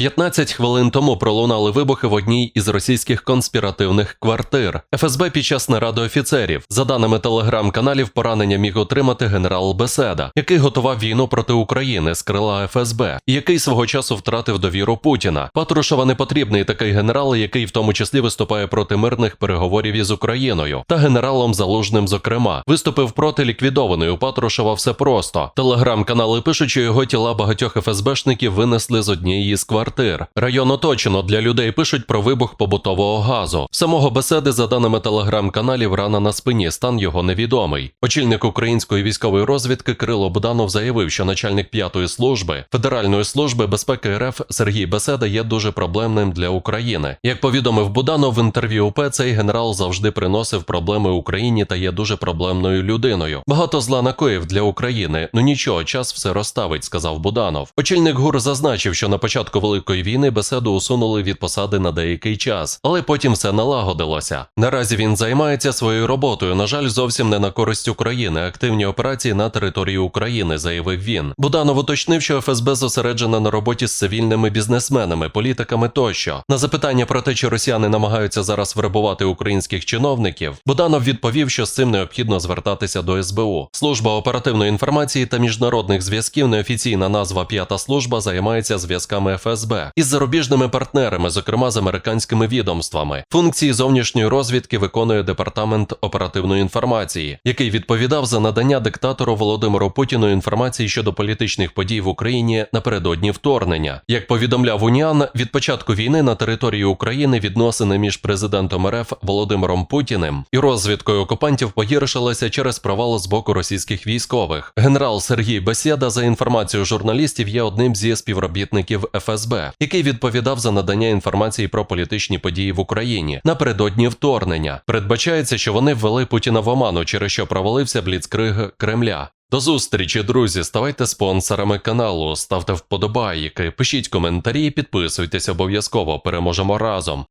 15 хвилин тому пролунали вибухи в одній із російських конспіративних квартир. ФСБ під час наради офіцерів. За даними телеграм-каналів, поранення міг отримати генерал Беседа, який готував війну проти України з крила ФСБ, і який свого часу втратив довіру Путіна. Патрушева не потрібний такий генерал, який в тому числі виступає проти мирних переговорів із Україною та генералом Залужним. Зокрема, виступив проти ліквідованої у Патрушева все просто. Телеграм-канали пишуть, що його тіла багатьох ФСБшників винесли з однієї з квартир. Район оточено для людей пишуть про вибух побутового газу. Самого беседи, за даними телеграм-каналів, рана на спині, стан його невідомий. Очільник української військової розвідки Кирило Буданов заявив, що начальник п'ятої служби Федеральної служби безпеки РФ Сергій Беседа є дуже проблемним для України. Як повідомив Буданов в інтерв'ю УП, цей генерал завжди приносив проблеми Україні та є дуже проблемною людиною. Багато зла накоїв для України. Ну нічого, час все розставить, сказав Буданов. Очільник ГУР зазначив, що на початку великої війни беседу усунули від посади на деякий час, але потім все налагодилося. Наразі він займається своєю роботою. На жаль, зовсім не на користь України. Активні операції на території України, заявив він. Буданов уточнив, що ФСБ зосереджена на роботі з цивільними бізнесменами, політиками тощо. На запитання про те, чи росіяни намагаються зараз вербувати українських чиновників, Буданов відповів, що з цим необхідно звертатися до СБУ. Служба оперативної інформації та міжнародних зв'язків, неофіційна назва П'ята служба, займається зв'язками ФСБ із зарубіжними партнерами, зокрема з американськими відомствами. Функції зовнішньої розвідки виконує департамент оперативної інформації, який відповідав за надання диктатору Володимиру Путіну інформації щодо політичних подій в Україні напередодні вторгнення. Як повідомляв Уніан, від початку війни на території України відносини між президентом РФ Володимиром Путіним і розвідкою окупантів погіршилися через провал з боку російських військових. Генерал Сергій Бесєда, за інформацією журналістів, є одним зі співробітників ФСБ, який відповідав за надання інформації про політичні події в Україні напередодні вторгнення. Передбачається, що вони ввели Путіна в оману, через що провалився бліцкриг Кремля. До зустрічі, друзі. Ставайте спонсорами каналу, ставте вподобайки, пишіть коментарі, підписуйтесь обов'язково. Переможемо разом.